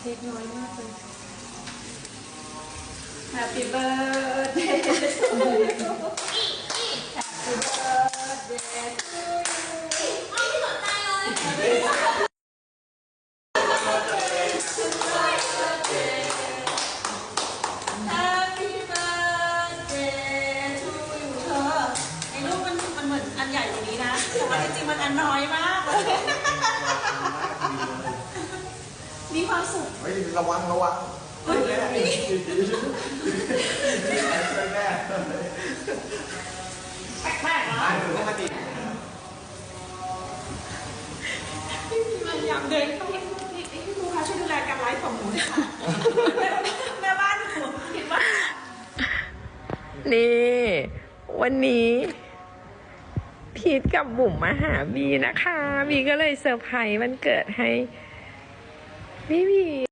เค้กน้อยมากเลย Happy birthday to you Happy birthday to you เอาไม่สนใจเลย Happy birthday to you เธอไอ้รูปมันมันเหมือนอันใหญ่กว่านี้นะแต่ว่าจริงๆมันอันน้อยมากเลย มีความสุขเฮ้ยระวังระวังเฮ้ยนี่แม่แปลกๆนะปกติพยายามเดินเข้าไปพี่พี่ครูคะช่วยดูแลการไลฟ์ของหนูด้วยค่ะแม่บ้านหนูคิดว่านี่ วันนี้พีทกับบุ๋มมาหาบีนะคะบีก็เลยเซอร์ไพรส์วันเกิดให้ Baby.